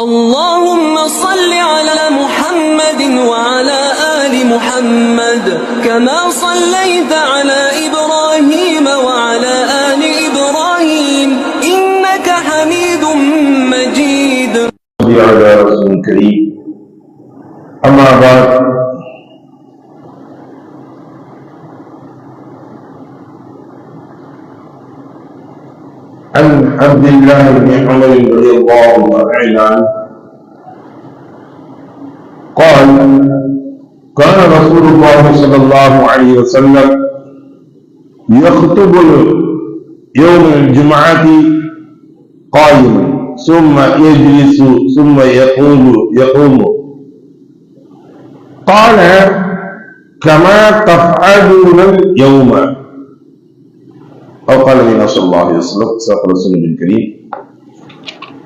اللهم صل على محمد وعلى آل محمد كما صليت على إبراهيم وعلى آل إبراهيم إنك حميد مجيد. على رسول كريم أما بعد عن عبد الله بن عمر رضي الله تعالى عنه قال كان رسول الله صلى الله عليه وسلم يخطب يوم الجمعة قائما ثم يجلس ثم يقوم يقوم. قال كما تفعلون اليوم. أو قال النبي صلى الله عليه وسلم صدق رسول الكريم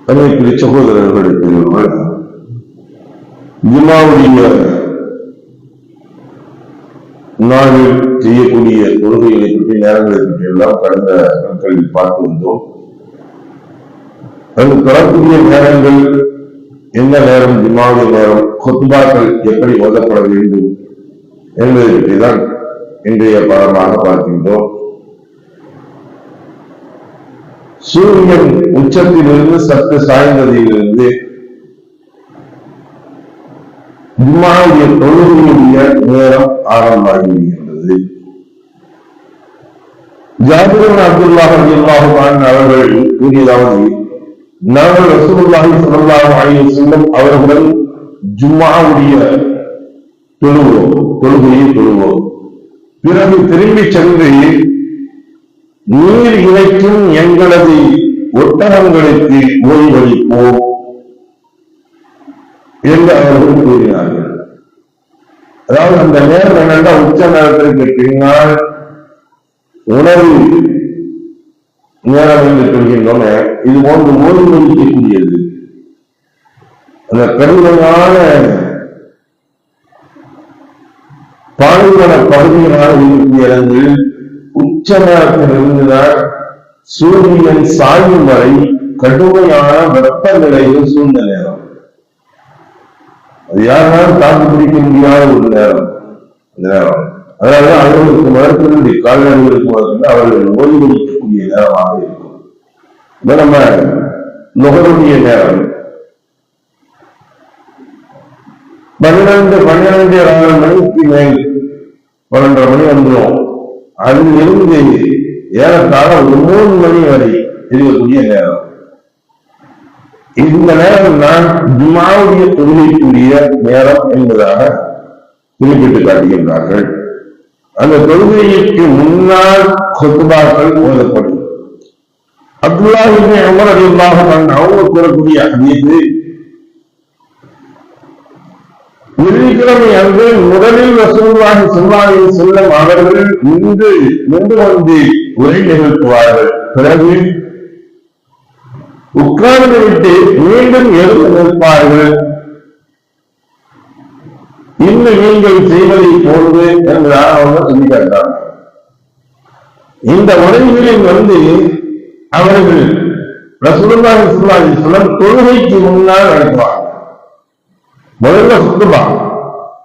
அன்றைக்கு சகோதரர்களுக்கு ஜுமாவுடைய நாளில் செய்யக்கூடிய தொழுகைகளை பற்றி நேரங்களை பற்றி எல்லாம் கடந்த நாட்களில் பார்த்து வந்தோம் அது தொடர்புடைய நேரங்கள் எந்த நேரம் ஜுமாவுடைய நேரம் கொத்துபாக்கள் எப்படி ஓதப்பட வேண்டும் என்பதை பற்றி தான் இன்றைய பாடமாக பார்க்கின்றோம் சூரியன் உச்சத்திலிருந்து சற்று சாய்ந்ததிலிருந்து ஜும்மாவுடைய தொழுகையுடைய நேரம் ஆரம்பமாகிவிடுகின்றது. விடுகின்றது ஜாபிர் அப்துல்லா அவர்கள் கூறியதாவது நாங்கள் ரசூலுல்லாஹி ஸல்லல்லாஹு அலைஹி வஸல்லம் அவர்களுடன் ஜும்மாவுடைய தொழுவோம் தொழுகையை தொழுவோம். பிறகு திரும்பி சென்று நீர் இறைக்கும் எங்களது ஒட்டகங்களுக்கு ஓய்வளிப்போம் என்று அவர்கள் கூறினார்கள். அதாவது அந்த நேரம் என்னென்னா உச்ச நேரத்திற்கு பின்னால் உணவு நேரம் என்று சொல்கின்றோம் இது போன்று ஓய்வளிக்கக்கூடியது அந்த கடினமான பாலைவன பகுதிகளாக இருக்கக்கூடிய இடங்களில் உச்ச நேரத்தில் இருந்துதான் சூரியன் சாயும் வரை கடுமையான வெப்பநிலையில் சூழ்ந்த நேரம் அது யாராலும் தாக்கு பிடிக்க முடியாத ஒரு நேரம். அந்த நேரம். அதனால அவர்களுக்கு மருத்துவருடைய கால்நடைகளுக்கு முதல்ல அவர்கள் ஓய்வெடுக்கக்கூடிய நேரமாக இருக்கும். நம்ம நுகருடைய நேரம். பன்னிரண்டு பன்னிரண்டு ஆறு மணிக்கு மேல் பன்னெண்டரை மணி வந்துடும் அங்கிருந்து ஏறத்தாழ ஒரு மூணு மணி வரை இருக்கக்கூடிய நேரம். இந்த நேரம் தான் ஜுமாவுடைய தொழுகைக்குரிய நேரம் என்பதாக குறிப்பிட்டு காட்டுகின்றார்கள். அந்த தொழுகைக்கு முன்னால் சொத்துபாக்கள் ஓதப்படும். அப்துல்லாஹிபின் அமர் அலில்லாஹ் அவங்க கூறக்கூடிய அமைப்பு வெள்ளிக்கிழமை அன்று முதலில் ரசூலுல்லாஹி ஸல்லல்லாஹு செல்லும் அவர்கள் இன்று நின்று வந்து உரை நிகழ்த்துவார்கள். பிறகு உட்கார்ந்து விட்டு மீண்டும் எழுந்து நிற்பார்கள். இன்னும் நீங்கள் செய்வதை போன்று என்று அவங்க சொல்லி கேட்டார் இந்த உரைகளில் வந்து அவர்கள் ரசூலுல்லாஹி ஸல்லல்லாஹு அலைஹி தொழுகைக்கு முன்னால் நடத்துவாங்க முதல்ல சுத்தமா.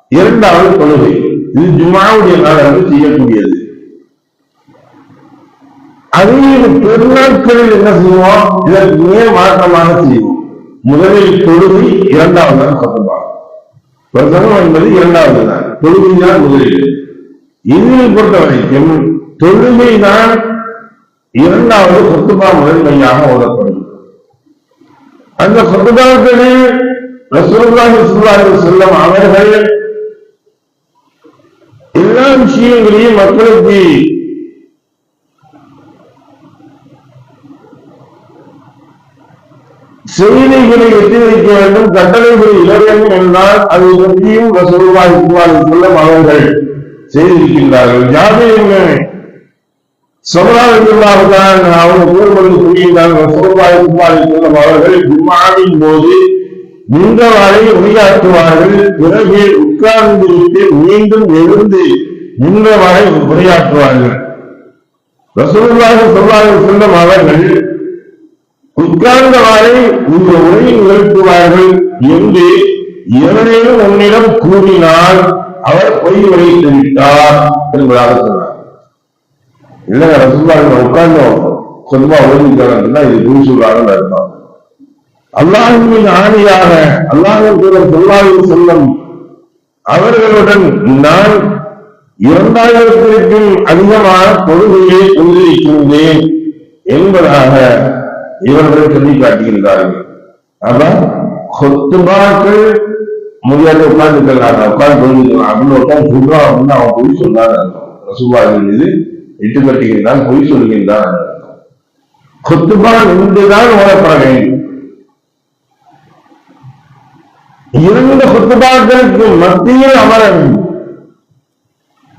இரண்டாவது தொழுகை. இது ஜுமாவுடைய நாள் செய்யக்கூடியது. அதே பெருநாட்களில் என்ன செய்வோம்? இதற்கு நேர் மாற்றமாக செய்வோம். முதலில் தொழுகை இரண்டாவது தான் சுத்துபா பிரசவம் என்பது இரண்டாவது தான். தொழுகை தான் முதலில். இதில் பொறுத்த வரைக்கும் தொழுகை தான் இரண்டாவது சொத்துபா முதன்மையாக ஓதப்படும். அந்த சொத்துபாக்களில் செல்லும் அவர்கள் எல்லா விஷயங்களையும் மக்களுக்கு செய்திகளை எட்டி வைக்க வேண்டும் கட்டளைகளை இட வேண்டும் என்றால் அதை பற்றியும் ரசூலுல்லாஹி ஸல்லல்லாஹு அலைஹி அவர்கள் செய்திருக்கின்றார்கள். ஜாபிர் சமுதாயத்திற்காகத்தான் அவங்க கூறுவது சொல்கின்றார்கள் ரசூலுல்லாஹி ஸல்லல்லாஹு அவர்கள் ஜும்ஆவின் போது நின்றவாறே உரையாற்றுவார்கள். பிறகு உட்கார்ந்து விட்டு மீண்டும் எழுந்து நின்றவாறே உரையாற்றுவார்கள். ரசூலுல்லாஹி ஸல்லல்லாஹு அலைஹி வஸல்லம் அவர்கள் உட்கார்ந்தவாறே இந்த உரையை நிகழ்த்துவார்கள் என்று எவரேனும் உன்னிடம் கூறினால் அவர் பொய் உரைத்து விட்டார் என்பதாக சொன்னார். இல்லைங்க ரசூல்லாங்க உட்கார்ந்தோம். கொஞ்சமா ஓடிக்கிறாங்கன்னா இது பொய் சொல்றாங்கன்னு அர்த்தம். அல்லாஹின் ஆணையாக அல்லாஹின் தூதர் சொல்லாவின் செல்லம் அவர்களுடன் நான் இரண்டாயிரத்திற்கும் அதிகமான கொள்கையை கொண்டிருக்கின்றேன் என்பதாக இவர்கள் சொல்லி காட்டுகின்றார்கள் அப்ப கொத்துமாக்கள் முடியாத உட்கார்ந்துக்கிறாங்க உட்கார்ந்து கொண்டிருக்கலாம் அப்படின்னு உட்கார்ந்து சொல்றான் அப்படின்னு அவன் பொய் சொன்னான் ரசூபாவின் மீது இட்டு கட்டுகின்றான் பொய் சொல்கின்றான். கொத்துபா நின்றுதான் ஓடப்பட வேண்டும். இரண்டு குத்துபாக்களுக்கு மத்தியில் அமர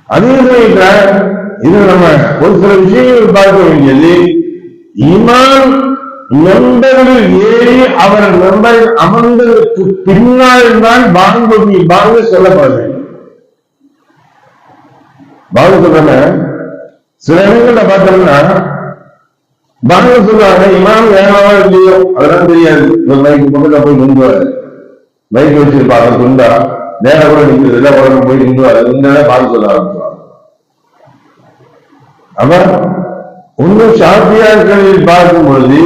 அதே சமயத்தில் இது நம்ம ஒரு சில விஷயங்கள் பார்க்க வேண்டியது. இமான் மெம்பரில் ஏறி அவர் மெம்பரில் அமர்ந்ததற்கு பின்னால் தான் பாங்குதி பாங்கு சொல்லப்பட வேண்டும் பாங்கு சொல்றன சில இடங்கள்ல பார்த்தோம்னா பாங்கு சொல்றாங்க இமாம் ஏமாவா இல்லையோ அதெல்லாம் தெரியாது. ஒரு மைக்கு பக்கத்துல போய் நின்று மைக் வச்சிருப்பாங்க துண்டா நேரம் கூட நிற்கிறது இல்லை உடம்பு போய் நின்று இந்த பாங்கு சொல்ல ஆரம்பிச்சுவாங்க அவர் இன்னும் இருக்கிறதை பார்க்கும் பொழுது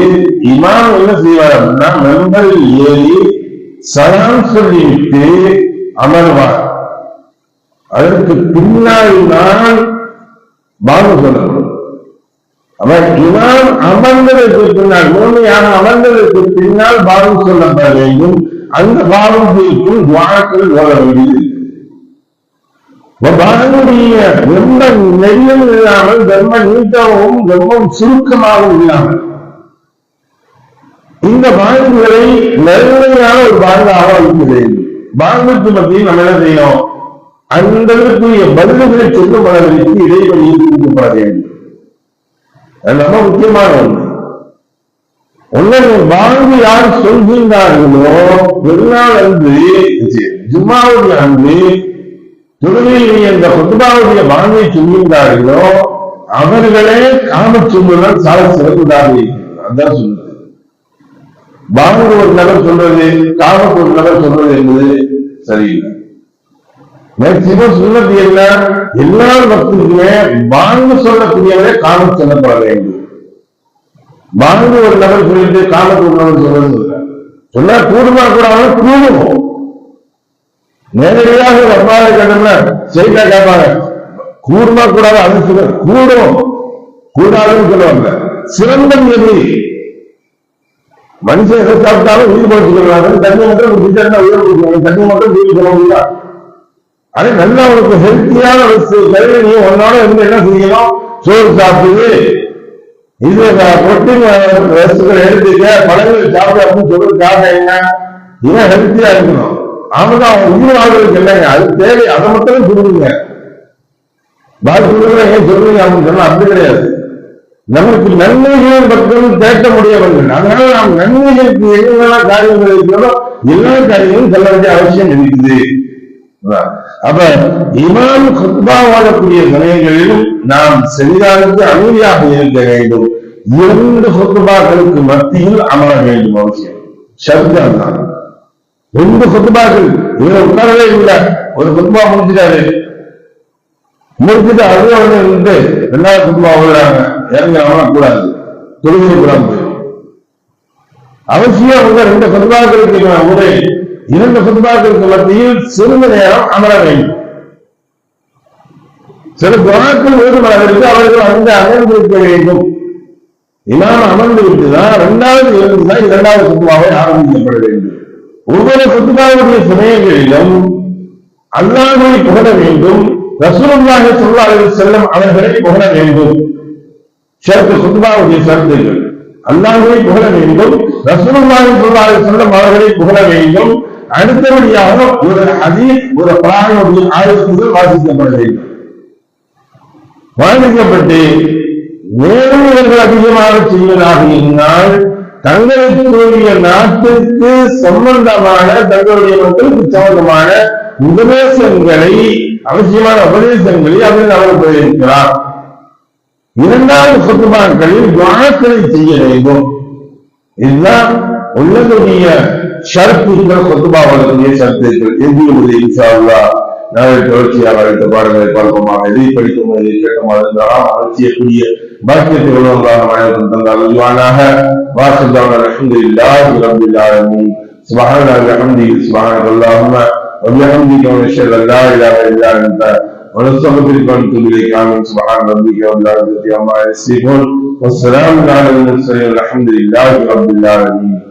இமாம் என்ன செய்வார் அப்படின்னா மெம்பரில் ஏறி சலாம் சொல்லிவிட்டு அமர்வார். அதற்கு பின்னால் நான் பாங்கு சொல்லணும். அவர் இமாம் அமர்ந்ததற்கு பின்னால் முழுமையாக அமர்ந்ததற்கு பின்னால் பாங்கு சொல்லப்பட வேண்டும் அந்த பாவத்திற்கும் துவாக்கள் ஓட வேண்டியது. பாகனுடைய ரொம்ப நெறியும் இல்லாமல் ரொம்ப நீட்டமும் ரொம்ப சுருக்கமாகவும் இல்லாமல். இந்த பாங்குகளை நேர்மையான ஒரு பாங்காக வைக்க வேண்டும். பாங்குக்கு மத்தியில் நம்ம என்ன செய்யணும்? அந்த இதற்குரிய பதில்களை சொல்லும் அளவிற்கு இடைவெளியில் கொடுக்கப்பட வேண்டும். ரொம்ப முக்கியமான ஒன்று. உங்களை வாழ்ந்து யார் சொல்கின்றார்களோ பெருநாள் அன்று ஜும்மாவுடைய அன்று தொழுகையில் என்ற பொதுபாவுடைய வாழ்வை சொல்கின்றார்களோ அவர்களே காம சால சிறந்ததாக அதான் சொல்லுது பாங்கு ஒரு நபர் சொல்றது காமக்கு ஒரு நபர் சொல்றது என்பது சரியில்லை. மேக்சிமம் சுண்ணத்து என்ன? எல்லா பக்தருக்குமே வாழ்ந்து சொல்லக்கூடியவரே காமம் சொல்லப்பட வேண்டும் வாழ்ந்து ஒரு நபர் சொல்லிட்டு காமக்கு ஒரு நபர் சொன்னா கூடுமா கூட கூடும் கூடுவோம். நேரடியாக ரப்பாவை கேட்டோம்னா செய்தா கேட்பாங்க. கூடுமா கூடாது அது சொல்ல கூடும் கூடாதுன்னு சொல்லுவாங்க. சிறந்தம் எண்ணி மனுஷன் எதை சாப்பிட்டாலும் உயிர் போச்சுக்கிறாங்க தண்ணி மட்டும் குடிச்சா உயிர் போச்சுக்கிறாங்க தண்ணி மட்டும் உயிர் சொல்ல முடியல அதே நல்லா உனக்கு ஹெல்த்தியான கல்வி நீ உன்னோட இருந்து என்ன செய்யணும்? சோறு சாப்பிடுது இது புரோட்டீன் வஸ்துக்கள் எடுத்துக்க பழங்கள் சாப்பிட அப்படின்னு சொல்றது காரணம் என்ன இவன் ஹெல்த்தியா இருக்கணும். ஆமாதான் அவங்க உயிர் வாழ்வதற்கு இல்லைங்க. அது தேவை. அதை மட்டும் சொல்லுங்க. பாக்கி சொல்லுங்க ஏன் சொல்றீங்க அப்படின்னு சொன்னா அப்படி கிடையாது. நமக்கு நன்மைகள் பக்கம் கேட்க முடியவர்கள் அதனால நாம் நன்மைகளுக்கு என்னென்ன காரியங்கள் இருக்கிறதோ எல்லா காரியங்களும் சொல்ல வேண்டிய அவசியம் இருக்குது. அப்ப இமாம் குத்பா வாழக்கூடிய சமயங்களிலும் நாம் செவிதாருக்கு அமைதியாக இருக்க வேண்டும். இரண்டு குத்துபாக்களுக்கு மத்தியில் அமர வேண்டும் அவசியம். சப்தம் தான். ரெண்டு குத்துபாக்கள் இவர் உட்காரவே இல்லை. ஒரு குத்துபா முடிஞ்சிட்டாரு. முடிச்சுட்டு அதுவும் ஒண்ணு இருந்து ரெண்டாவது குத்துபா விடுறாங்க இறங்கி அமரக்கூடாது தொழுகை கூடாது போயிடும் அவசியம் உங்க ரெண்டு குத்துபாக்களுக்கு உரை இரண்டு குத்பாக்களுக்கு மத்தியில் சிறிது நேரம் அமர வேண்டும். சில துறாக்கள் வேறுபடவிற்கு அவர்கள் அங்கு அமர்ந்திருக்க வேண்டும். இமாம் அமர்ந்து விட்டுதான் இரண்டாவது இருந்துதான் இரண்டாவது குத்துபாவை ஆரம்பிக்கப்பட வேண்டும். ஒவ்வொரு குத்துபாவுடைய சமயங்களிலும் அல்லாஹை புகழ வேண்டும் ரசூலுல்லாஹி ஸல்லல்லாஹு செல்லும் அவர்களை புகழ வேண்டும். சேர்த்து குத்துபாவுடைய ஷர்த்துகள் அல்லாஹை புகழ வேண்டும் ரசூலுல்லாஹி ஸல்லல்லாஹு செல்லும் அவர்களை புகழ வேண்டும். அடுத்தபடியாக ஒரு ஹதீஸ் ஒரு குர்ஆனுடைய ஆயத்துகள் வாசிக்கப்பட வேண்டும் வாசிக்கப்பட்டு மேலும் அதிகமாக செய்வதாக இருந்தால் தங்களுக்குரிய நாட்டிற்கு சம்பந்தமான தங்களுடைய மக்களுக்கு சம்பந்தமான உபதேசங்களை அவசியமான உபதேசங்களை அவர்கள் அவர் போயிருக்கிறார் இரண்டாவது சொத்துமாக்களில் துவாக்களை செய்ய வேண்டும். இதுதான் உள்ளதுடைய ஷரத்துகள் கொத்துபா வரக்கூடிய ஷரத்துகள் எதிர்வது இன்ஷா அல்லாஹ் நாளை தொடர்ச்சியாக அடுத்த பாடங்களை பார்ப்போமாக எதை படிக்கும் எதை கேட்டமாக இருந்தாலும் அவசியக்கூடிய பாக்கியத்தை உள்ளவர்களாக மனிதன் தந்தால் உருவானாக வாசல் அல்ஹம்துலில்லாஹி ரப்பில் ஆலமீன் سبحان بحمده سبحانك اللهم وبحمدك ونشهد ان لا اله الا انت ونستغفرك ونتوب اليك امين سبحان ربك رب العزه عما يصفون والسلام على المرسلين الحمد لله رب العالمين